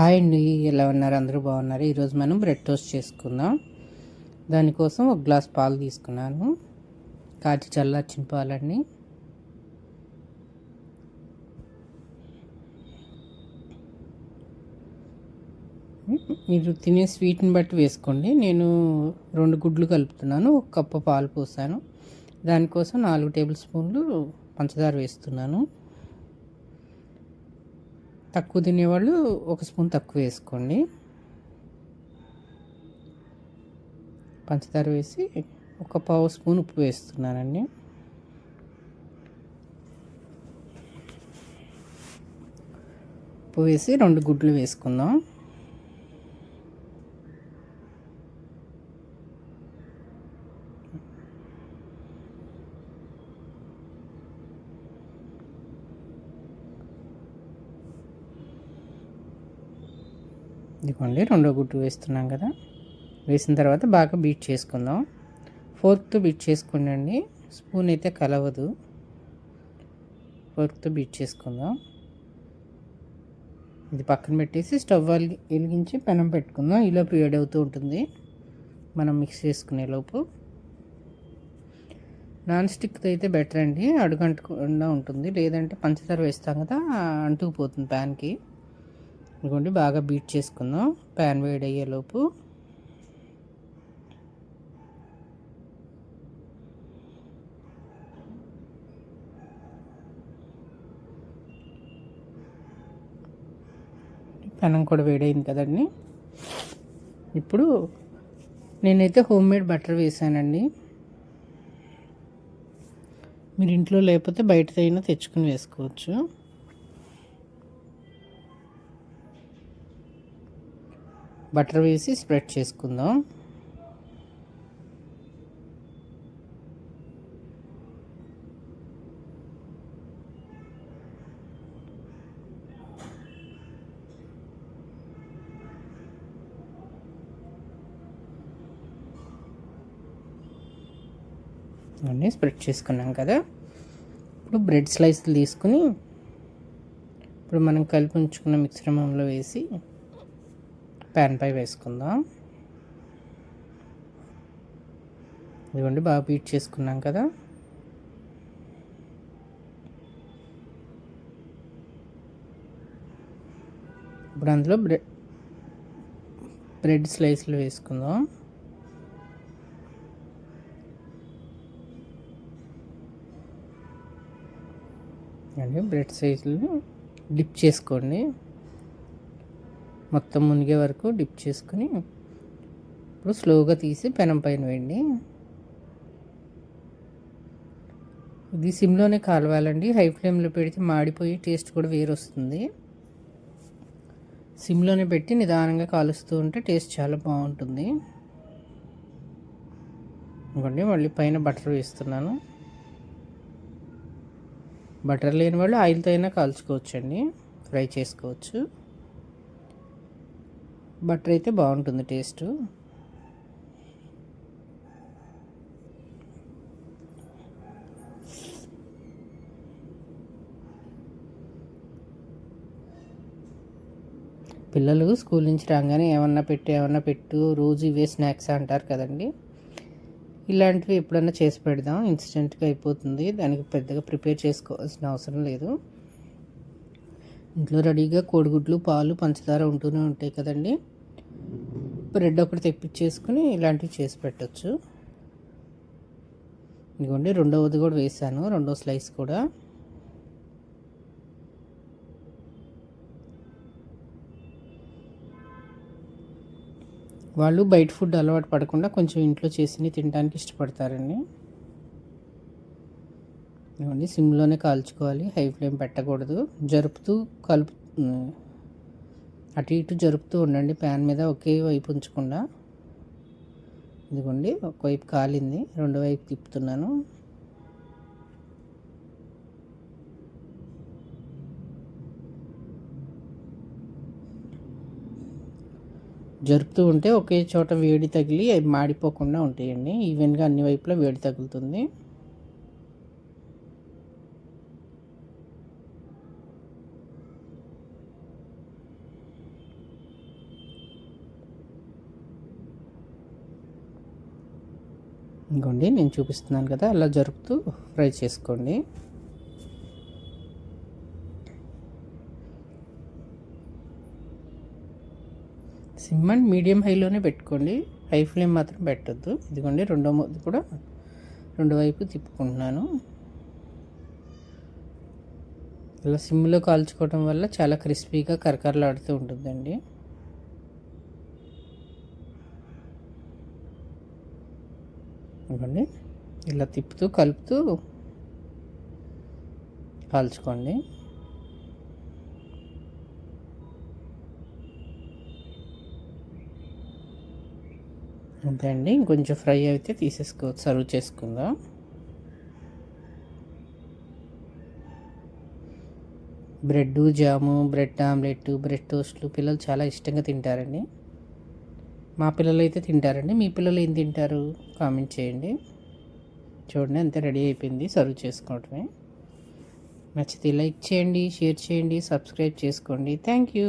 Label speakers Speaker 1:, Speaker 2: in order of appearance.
Speaker 1: Hi అండి ఎలా ఉన్నారు? అందరూ బాగున్నారు? ఈరోజు మనం బ్రెడ్ టోస్ట్ చేసుకుందాం. దానికోసం ఒక గ్లాస్ పాలు తీసుకున్నాను. కాచి చల్లార్చిన పాలండి మీరు తినే స్వీట్ని బట్టి వేసుకోండి. నేను రెండు గుడ్లు కలుపుతున్నాను. ఒక కప్పు పాలు పోసాను. దానికోసం నాలుగు టేబుల్ స్పూన్లు పంచదార వేస్తున్నాను. తక్కువ తినేవాళ్ళు ఒక స్పూన్ తక్కువ వేసుకోండి. పంచదార వేసి ఒక పావు స్పూన్ ఉప్పు వేస్తున్నానండి. ఉప్పు వేసి రెండు గుడ్లు వేసుకుందాం. ఇదిగోండి రెండో గుడ్డు వేస్తున్నాం కదా. వేసిన తర్వాత బాగా బీట్ చేసుకుందాం. ఫోర్క్తో బీట్ చేసుకోండి స్పూన్ అయితే కలవదు. ఫోర్క్తో బీట్ చేసుకుందాం. ఇది పక్కన పెట్టేసి స్టవ్ వెలిగించి పెనం పెట్టుకుందాం. ఈలోపు వేడవుతూ ఉంటుంది. మనం మిక్స్ చేసుకునే లోపు. నాన్ స్టిక్తో అయితే బెటర్ అండి. అడుగంటకుండా ఉంటుంది. లేదంటే పంచదార వేస్తాం కదా అంటుకుపోతుంది ప్యాన్కి ఇదిగోండి బాగా బీట్ చేసుకుందాం. ప్యాన్ వేడి అయ్యేలోపు పెనం కూడా వేడైంది కదండి. ఇప్పుడు నేనైతే హోమ్ మేడ్ బటర్ వేసానండి. మీరు ఇంట్లో లేకపోతే బయటదైనా తెచ్చుకుని వేసుకోవచ్చు. బటర్ వేసి స్ప్రెడ్ చేసుకుందాం. అన్నీ స్ప్రెడ్ చేసుకున్నాం కదా. ఇప్పుడు బ్రెడ్ స్లైస్లు తీసుకుని ఇప్పుడు మనం కలిపి ఉంచుకున్న మిశ్రమంలో వేసి ప్యాన్ పై వేసుకుందాం. ఇదిగోండి బాగా బీట్ చేసుకున్నాం కదా. ఇప్పుడు అందులో బ్రెడ్ బ్రెడ్ స్లైస్లు వేసుకుందాం. అండి బ్రెడ్ సైజులు డిప్ చేసుకోండి. మొత్తం మునిగే వరకు డిప్ చేసుకుని ఇప్పుడు స్లోగా తీసి పెనం పైన వేయండి. ఇది సిమ్లోనే కాలవాలండి. హై ఫ్లేమ్లో పెడితే మాడిపోయి టేస్ట్ కూడా వేరు వస్తుంది సిమ్లోనే పెట్టి నిదానంగా కాలుస్తూ ఉంటే టేస్ట్ చాలా బాగుంటుంది. ఇవ్వండి మళ్ళీ పైన బటర్ వేస్తున్నాను. బటర్ లేని వాళ్ళు ఆయిల్తో అయినా కాల్చుకోవచ్చండి. ఫ్రై చేసుకోవచ్చు. బటర్ అయితే బాగుంటుంది టేస్ట్. పిల్లలు స్కూల్ నుంచి రాగానే ఏమన్నా పెట్టు ఏమన్నా పెట్టు రోజు ఇవే స్నాక్స్ అంటారు కదండి. ఇలాంటివి ఎప్పుడన్నా చేసి పెడదాం ఇన్స్టెంట్గా అయిపోతుంది. దానికి పెద్దగా ప్రిపేర్ చేసుకోవాల్సిన అవసరం లేదు. ఇంట్లో రెడీగా కోడిగుడ్లు పాలు పంచదార ఉంటూనే ఉంటాయి కదండి. బ్రెడ్ ఒకటి తెప్పించేసుకుని ఇలాంటివి చేసి పెట్టచ్చు. ఇదిగోండి రెండవది కూడా వేసాను రెండో స్లైస్ కూడా. వాళ్ళు బయట ఫుడ్ అలవాటు పడకుండా కొంచెం ఇంట్లో చేసి తినడానికి ఇష్టపడతారండి. ఇవ్వండి సిమ్లోనే కాల్చుకోవాలి హై ఫ్లేమ్ పెట్టకూడదు. జరుపుతూ కలుపు అటు ఇటు జరుపుతూ ఉండండి. ప్యాన్ మీద ఒకే వైపు ఉంచకుండా. ఇదిగోండి ఒకవైపు కాలింది. రెండో వైపు తిప్పుతున్నాను. జరుపుతూ ఉంటే ఒకే చోట వేడి తగిలి అవి మాడిపోకుండా ఉంటాయండి. ఈవెన్గా అన్ని వైపులా వేడి తగులుతుంది. ఇంకోండి నేను చూపిస్తున్నాను కదా అలా జరుపుతూ ఫ్రై చేసుకోండి. సిమ్ అండ్ మీడియం హైలోనే పెట్టుకోండి హై ఫ్లేమ్ మాత్రం పెట్టద్దు. ఇదిగోండి రెండో ముద్ద కూడా రెండు వైపు తిప్పుకుంటున్నాను. ఇలా సిమ్లో కాల్చుకోవడం వల్ల చాలా క్రిస్పీగా కరకరలాడుతూ ఉంటుందండి. ఇవ్వండి. ఇలా తిప్పుతూ కలుపుతూ కాల్చుకోండి. అంతే అండి. ఇంకొంచెం ఫ్రై అయితే తీసేసుకోవచ్చు. సర్వ్ చేసుకుందాం. Bread jam bread omelette bread టోస్ట్లు పిల్లలు చాలా ఇష్టంగా తింటారండి. మా పిల్లలు అయితే తింటారండి. మీ పిల్లలు ఏం తింటారు? కామెంట్ చేయండి. చూడండి అంతే రెడీ అయిపోయింది. సర్వ్ చేసుకోవటమే. నచ్చితే లైక్ చేయండి షేర్ చేయండి సబ్స్క్రైబ్ చేసుకోండి. Thank you.